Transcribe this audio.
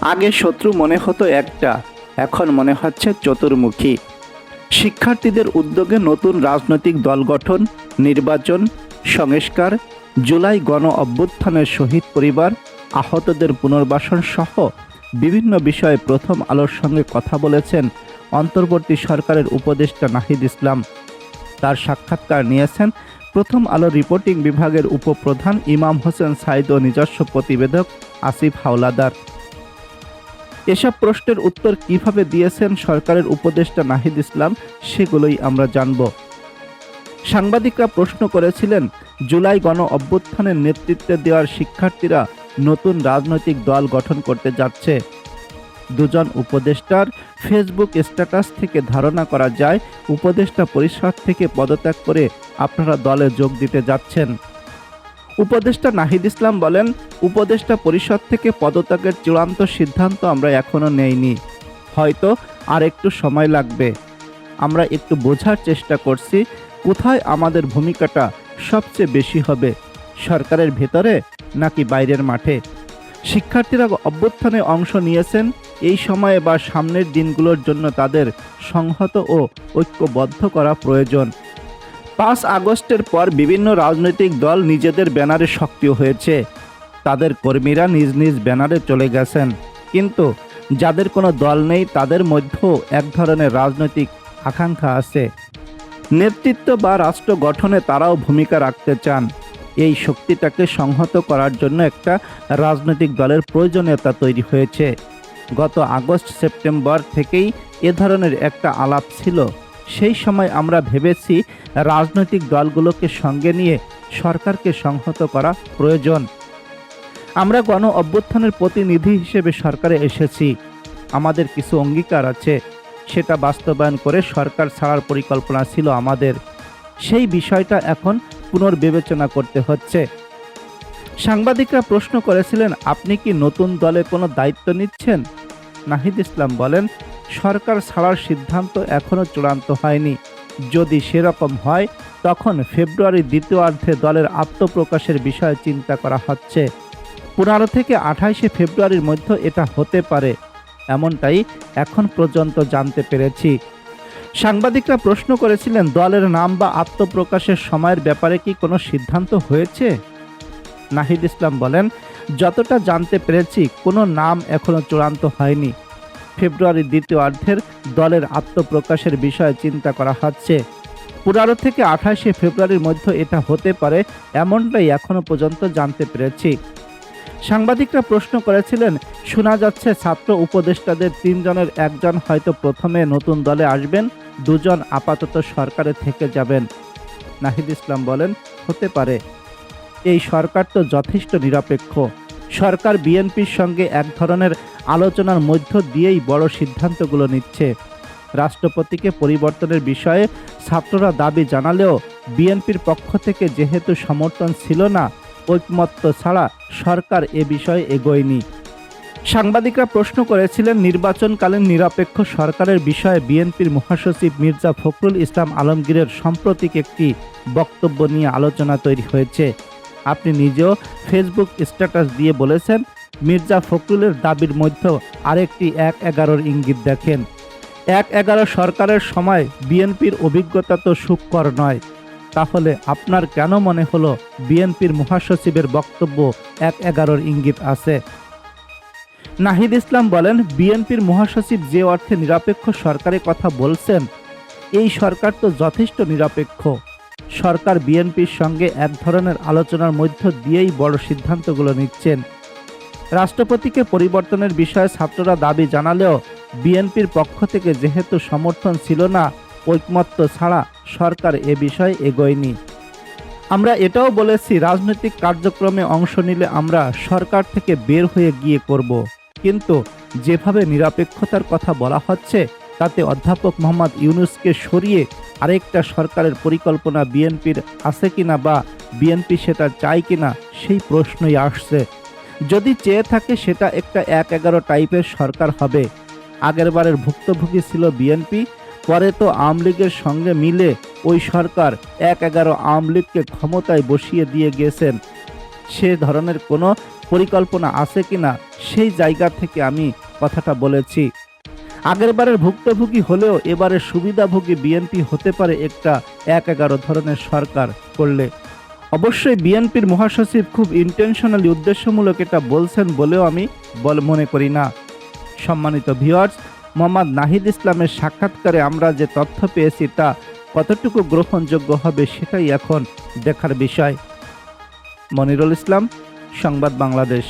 আগে শত্রু মনে হতো একটা, এখন মনে হচ্ছে চতুর্মুখী। শিক্ষার্থীদের উদ্যোগে নতুন রাজনৈতিক দল গঠন, নির্বাচন, সংস্কার, জুলাই গণ অভ্যুত্থানের শহীদ পরিবার, আহতদের পুনর্বাসন সহ বিভিন্ন বিষয়ে প্রথম আলোর সঙ্গে কথা বলেছেন অন্তর্বর্তী সরকারের উপদেষ্টা নাহিদ ইসলাম। তার সাক্ষাৎকার নিয়েছেন প্রথম আলো রিপোর্টিং বিভাগের উপপ্রধান ইমাম হোসেন সাইদ ও নিজস্ব প্রতিবেদক আসিফ হাওলাদার। এসব প্রশ্নের উত্তর কীভাবে দিয়েছেন সরকারের উপদেষ্টা নাহিদ ইসলাম, সেগুলোই আমরা জানব। সাংবাদিকরা প্রশ্ন করেছিলেন, জুলাই গণ অভ্যুত্থানের নেতৃত্বে দেওয়ার শিক্ষার্থীরা নতুন রাজনৈতিক দল গঠন করতে যাচ্ছে। দুজন উপদেষ্টার ফেসবুক স্ট্যাটাস থেকে ধারণা করা যায়, উপদেষ্টা পরিষদ থেকে পদত্যাগ করে আপনারা দলে যোগ দিতে যাচ্ছেন। উপদেষ্টা নাহিদ ইসলাম বলেন, উপদেষ্টা পরিষদ থেকে পদত্যাগের চূড়ান্ত সিদ্ধান্ত আমরা এখনও নেইনি। হয়তো আর একটু সময় লাগবে। আমরা একটু বোঝার চেষ্টা করছি, কোথায় আমাদের ভূমিকাটা সবচেয়ে বেশি হবে, সরকারের ভেতরে নাকি বাইরের মাঠে? শিক্ষার্থীরা অভ্যুত্থানে অংশ নিয়েছেন, এই সময়ে বা সামনের দিনগুলোর জন্য তাদের সংহত ও ঐক্যবদ্ধ করা প্রয়োজন। পাঁচ আগস্টের পর বিভিন্ন রাজনৈতিক দল নিজেদের ব্যানারে সক্রিয় হয়েছে। তাদের কর্মীরা নিজ নিজ ব্যানারে চলে গেছেন। কিন্তু যাদের কোনো দল নেই, তাদের মধ্যেও এক ধরনের রাজনৈতিক আকাঙ্ক্ষা আছে। নেতৃত্ব বা রাষ্ট্র গঠনে তারাও ভূমিকা রাখতে চান। এই শক্তিটাকে সংহত করার জন্য একটা রাজনৈতিক দলের প্রয়োজনীয়তা তৈরি হয়েছে। গত আগস্ট, সেপ্টেম্বর থেকেই এ ধরনের একটা আলাপ ছিল। সেই সময় আমরা ভেবেছি রাজনৈতিক দলগুলোকে সঙ্গে নিয়ে সরকারকে সংহত করা প্রয়োজন। আমরা গণ অভ্যুত্থানের প্রতিনিধি হিসেবে সরকারে এসেছি। আমাদের কিছু অঙ্গীকার আছে। সেটা বাস্তবায়ন করে সরকার ছাড়ার পরিকল্পনা ছিল আমাদের। সেই বিষয়টা এখন পুনর্বিবেচনা করতে হচ্ছে। সাংবাদিকরা প্রশ্ন করেছিলেন, আপনি কি নতুন দলে কোনো দায়িত্ব নিচ্ছেন? নাহিদ ইসলাম বলেন সরকার ছাড়ার সিদ্ধান্ত এখনও চূড়ান্ত হয়নি। যদি সেরকম হয়, তখন ফেব্রুয়ারির দ্বিতীয়ার্ধে দলের আত্মপ্রকাশের বিষয়ে চিন্তা করা হচ্ছে। পনেরো থেকে আঠাইশে ফেব্রুয়ারির মধ্যে এটা হতে পারে, এমনটাই এখন পর্যন্ত জানতে পেরেছি। সাংবাদিকরা প্রশ্ন করেছিলেন, দলের নাম বা আত্মপ্রকাশের সময়ের ব্যাপারে কি কোনো সিদ্ধান্ত হয়েছে? নাহিদ ইসলাম বলেন, যতটা জানতে পেরেছি, কোনো নাম এখনও চূড়ান্ত হয়নি। ফেব্রুয়ারির দ্বিতীয়ার্ধের দলের আত্মপ্রকাশের বিষয়ে চিন্তা করা হচ্ছে। পনেরো থেকে আঠাশে ফেব্রুয়ারির মধ্যে এটা হতে পারে, এমনটাই এখনও পর্যন্ত জানতে পেরেছি। সাংবাদিকরা প্রশ্ন করেছিলেন, শোনা যাচ্ছে ছাত্র উপদেষ্টাদের তিনজনের একজন হয়তো প্রথমে নতুন দলে আসবেন, দুজন আপাতত সরকারে থেকে যাবেন। নাহিদ ইসলাম বলেন, হতে পারে। এই সরকার তো যথেষ্ট নিরপেক্ষ। সরকার বিএনপির সঙ্গে এক ধরনের আলোচনার মধ্য দিয়েই বড় সিদ্ধান্তগুলো নিচ্ছে। রাষ্ট্রপতিকে পরিবর্তনের বিষয়ে ছাত্ররা দাবি জানালেও বিএনপির পক্ষ থেকে যেহেতু সমর্থন ছিল না, ঐকমত্য ছাড়া সরকার এ বিষয়ে এগোয়নি। সাংবাদিকরা প্রশ্ন করেছিলেন, নির্বাচনকালীন নিরপেক্ষ সরকারের বিষয়ে বিএনপির মহাসচিব মির্জা ফখরুল ইসলাম আলমগীরের সাম্প্রতিক একটি বক্তব্য নিয়ে আলোচনা তৈরি হয়েছে। আপনি নিজেও ফেসবুক স্ট্যাটাস দিয়ে বলেছেন মির্জা ফখরুলের দাবির মধ্যেও আরেকটি এক এগারোর ইঙ্গিত দেখেন। এক এগারো সরকারের সময় বিএনপির অভিজ্ঞতা তো সুখকর নয়। তাহলে আপনার কেন মনে হলো বিএনপির মহাসচিবের বক্তব্য এক এগারোর ইঙ্গিত আছে? নাহিদ ইসলাম বলেন, বিএনপির মহাসচিব যে অর্থে নিরপেক্ষ সরকারের কথা বলছেন, এই সরকার তো যথেষ্ট নিরপেক্ষ। সরকার বিএনপির সঙ্গে এক ধরনের আলোচনার মধ্য দিয়েই বড় সিদ্ধান্তগুলো নিচ্ছেন। রাষ্ট্রপতিকে পরিবর্তনের বিষয়ে ছাত্ররা দাবি জানালেও বিএনপির পক্ষ থেকে যেহেতু সমর্থন ছিল না, ঐকমত্য ছাড়া সরকার এ বিষয়ে এগোয়নি। আমরা এটাও বলেছি, রাজনৈতিক কার্যক্রমে অংশ নিলে আমরা সরকার থেকে বের হয়ে গিয়ে করব। কিন্তু যেভাবে নিরপেক্ষতার কথা বলা হচ্ছে, তাতে অধ্যাপক মোহাম্মদ ইউনুসকে সরিয়ে আরেকটা সরকারের পরিকল্পনা বিএনপির আছে কিনা বা বিএনপি সেটা চায় কিনা, সেই প্রশ্নই আসছে। যদি চেয়ে থাকে সেটা একটা এক এগারো টাইপের সরকার হবে। আগেরবারের ভুক্তভোগী ছিল বিএনপি, পরে তো আওয়ামী লীগের সঙ্গে মিলে ওই সরকার এক এগারো আওয়ামী লীগকে ক্ষমতায় বসিয়ে দিয়ে গেছেন। সে ধরনের কোনো পরিকল্পনা আছে কিনা সেই জায়গা থেকে আমি কথাটা বলেছি। আগেরবারের ভুক্তভোগী হলেও এবারে সুবিধাভোগী বিএনপি হতে পারে একটা এক এগারো ধরনের সরকার করলে। অবশ্যই বিএনপির মহাসচিব খুব ইন্টেনশনালি উদ্দেশ্যমূলক এটা বলছেন বলেও আমি বল মনে করি না। সম্মানিত ভিওয়ার্স মোহাম্মদ নাহিদ ইসলামের সাক্ষাৎকারে আমরা যে তথ্য পেয়েছি তা কতটুকু গ্রহণযোগ্য হবে সেটাই এখন দেখার বিষয়। মনিরুল ইসলাম, সংবাদ বাংলাদেশ।